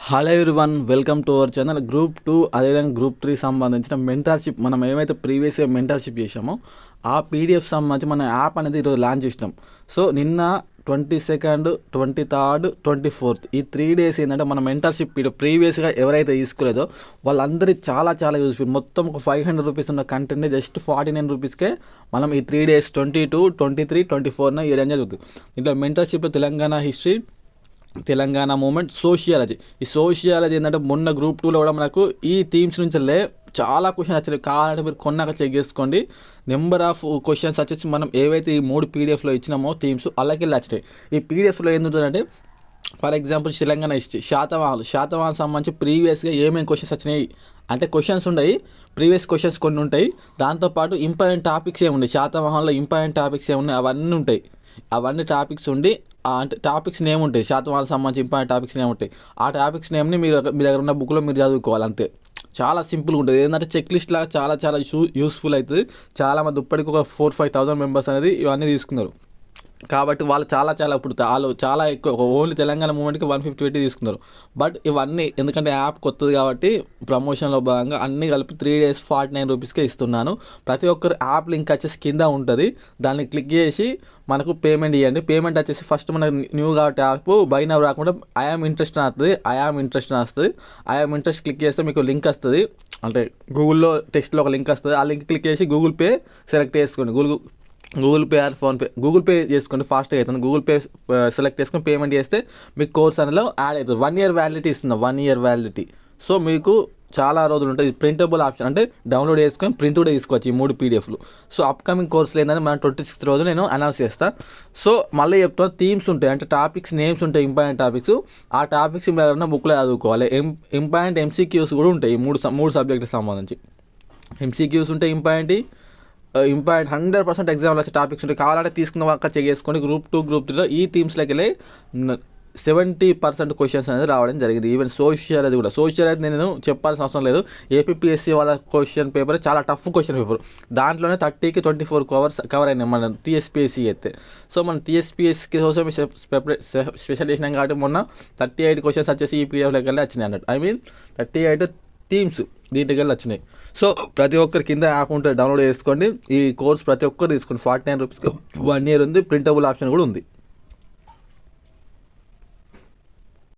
Hello one welcome to our channel group two అదేవిధంగా group three సంబంధించిన mentorship మనం ఏమైతే ప్రీవియస్గా మెంటర్షిప్ చేసామో ఆ పీడిఎఫ్ సంబంధించి మన యాప్ అనేది ఈరోజు లాంచ్ చేసినాం. సో నిన్న twenty second twenty third twenty fourth ఈ త్రీ డేస్ ఏంటంటే మన మెంటర్షిప్ పీడిఎఫ్ ప్రీవియస్గా ఎవరైతే తీసుకోలేదో వాళ్ళందరికీ చాలా చాలా యూజ్ఫుల్ మొత్తం ఒక ఫైవ్ హండ్రెడ్ రూపీస్ ఉన్న కంటెంట్ని జస్ట్ ఫార్టీ నైన్ రూపీస్కే మనం ఈ three days twenty two twenty three twenty ఫోర్న ఇవ్వడం జరుగుతుంది. ఇంట్లో మెంటర్షిప్లో Telangana history Telangana movement sociology. ఈ సోషియాలజీ ఏంటంటే మొన్న గ్రూప్ టూలో కూడా మనకు ఈ థీమ్స్ నుంచి లే చాలా క్వశ్చన్స్ వచ్చినాయి కావాలంటే మీరు కొన్నాక చెక్ చేసుకోండి. నెంబర్ ఆఫ్ క్వశ్చన్స్ వచ్చేసి మనం ఏవైతే ఈ మూడు పీడిఎఫ్లో ఇచ్చినామో థీమ్స్ అలాగే వచ్చినాయి ఈ పీడిఎఫ్లో ఏంటంటే ఫర్ ఎగ్జాంపుల్ తెలంగాణ హిస్టరీ శాతవాహనాలు. శాతవాహనం సంబంధించి ప్రీవియస్గా ఏమేమి క్వశ్చన్స్ వచ్చినాయి? అంటే క్వశ్చన్స్ ఉన్నాయి ప్రీవియస్ క్వశ్చన్స్ కొన్ని ఉంటాయి. దాంతోపాటు ఇంపార్టెంట్ టాపిక్స్ ఏమున్నాయి? శాతవాహనంలో ఇంపార్టెంట్ టాపిక్స్ ఏమున్నాయి? అవన్నీ ఉంటాయి. అవన్నీ టాపిక్స్ ఉండి అంటే టాపిక్స్ నేమ్ ఉంటాయి. శాతవాహనాలకు సంబంధించి ఇంపార్టెంట్ టాపిక్స్ నేమ్ ఉంటాయి. ఆ టాపిక్స్ నేమ్ని మీరు మీ దగ్గర ఉన్న బుక్లో మీరు చదువుకోవాలి అంతే. చాలా సింపుల్గా ఉంటుంది. ఏంటంటే చెక్ లిస్ట్ లాగా చాలా చాలా యూస్ఫుల్ అవుతుంది. చాలా మంది ఇప్పటికి ఒక ఫోర్ ఫైవ్ థౌసండ్ మెంబర్స్ అనేది ఇవన్నీ తీసుకున్నారు. కాబట్టి వాళ్ళు చాలా చాలా ఇప్పుడు వాళ్ళు చాలా ఎక్కువ ఓన్లీ తెలంగాణ మూమెంట్కి వన్ ఫిఫ్టీ పెట్టి తీసుకున్నారు. బట్ ఇవన్నీ ఎందుకంటే యాప్ కొత్తది కాబట్టి ప్రమోషన్లో భాగంగా అన్నీ కలిపి త్రీ డేస్ ఫార్టీ నైన్ రూపీస్కే ఇస్తున్నాను. ప్రతి ఒక్కరు యాప్ లింక్ వచ్చేసి కింద ఉంటుంది. దాన్ని క్లిక్ చేసి మనకు పేమెంట్ ఇవ్వండి పేమెంట్ వచ్చేసి ఫస్ట్ మనకు న్యూ కాబట్టి యాప్ బై నవ్ రాకుండా ఐఆమ్ ఇంట్రెస్ట్ వస్తుంది. ఐఆమ్ ఇంట్రెస్ట్ వస్తుంది. ఐఆమ్ ఇంట్రెస్ట్ క్లిక్ చేస్తే మీకు లింక్ వస్తుంది. అంటే గూగుల్లో టెక్స్ట్లో ఒక లింక్ వస్తుంది. ఆ లింక్ క్లిక్ చేసి గూగుల్ పే సెలెక్ట్ చేసుకోండి. Google Google Pay or PhonePe Google Pay చేసుకోండి ఫాస్ట్గా అవుతుంది. గూగుల్ పే సెలెక్ట్ చేసుకొని పేమెంట్ చేస్తే మీకు కోర్స్ అనేలో యాడ్ అవుతుంది. వన్ ఇయర్ వ్యాలిడిటీ ఇస్తుంది వన్ ఇయర్ వ్యాలిడిటీ సో మీకు చాలా రోజులు ఉంటుంది ప్రింటబుల్ ఆప్షన్ అంటే డౌన్లోడ్ చేసుకొని ప్రింట్ కూడా తీసుకోవచ్చు ఈ మూడు పీడిఎఫ్లు సో అప్కమింగ్ కోర్సులు ఏంటంటే మనం ట్వంటీ సిక్స్త్ రోజు నేను అనౌన్స్ చేస్తాను సో మళ్ళీ చెప్తున్నా థీమ్స్ ఉంటాయి. అంటే టాపిక్స్ నేమ్స్ ఉంటాయి. ఇంపార్టెంట్ టాపిక్స్ ఆ టాపిక్స్ మీరు ఎవరైనా బుక్లో చదువుకోవాలి. ఎం ఇంపార్టెంట్ ఎంసీక్యూస్ కూడా ఉంటాయి. మూడు మూడు సబ్జెక్టుకి సంబంధించి. ఎంసీక్యూస్ ఉంటాయి ఇంపార్టెంట్ ఇంపార్టెంట్ హండ్రెడ్ పర్సెంట్ ఎగ్జామ్లో వచ్చే టాపిక్స్ ఉంటాయి కావాలంటే తీసుకున్న వాళ్ళకి చెక్ చేసుకొని గ్రూప్ టూ గ్రూప్ త్రీలో ఈ థీమ్స్లోకి వెళ్ళి సెవెంటీ పర్సెంట్ క్వశ్చన్స్ అనేది రావడం జరిగింది. ఈవెన్ సోషల్ అది కూడా. సోషల్ అయితే నేను చెప్పాల్సిన అవసరం లేదు. ఏపీఎస్సీ వాళ్ళ క్వశ్చన్ పేపర్ చాలా టఫ్ క్వశ్చన్ పేపర్ దాంట్లోనే థర్టీకి ట్వంటీ ఫోర్ కవర్స్ కవర్ అయినాయి మన టీఎస్పీఎస్సీ అయితే. సో మనం టీఎస్పీఎస్సీ కోసం స్పెషల్ చేసినాం కాబట్టి మొన్న థర్టీ ఎయిట్ క్వశ్చన్స్ వచ్చేసి ఈ పీడిఎఫ్లోకి వెళ్ళి వచ్చినాయి అన్నట్టు. I mean thirty eight themes దీంట్లోకి వచ్చినాయి సో ప్రతి ఒక్కరి కింద యాప్ ఉంటుంది డౌన్లోడ్ చేసుకోండి. ఈ కోర్స్ ప్రతి ఒక్కరు తీసుకోండి ఫార్టీ నైన్ రూపీస్కి వన్ ఇయర్ ఉంది. ప్రింటబుల్ ఆప్షన్ కూడా ఉంది.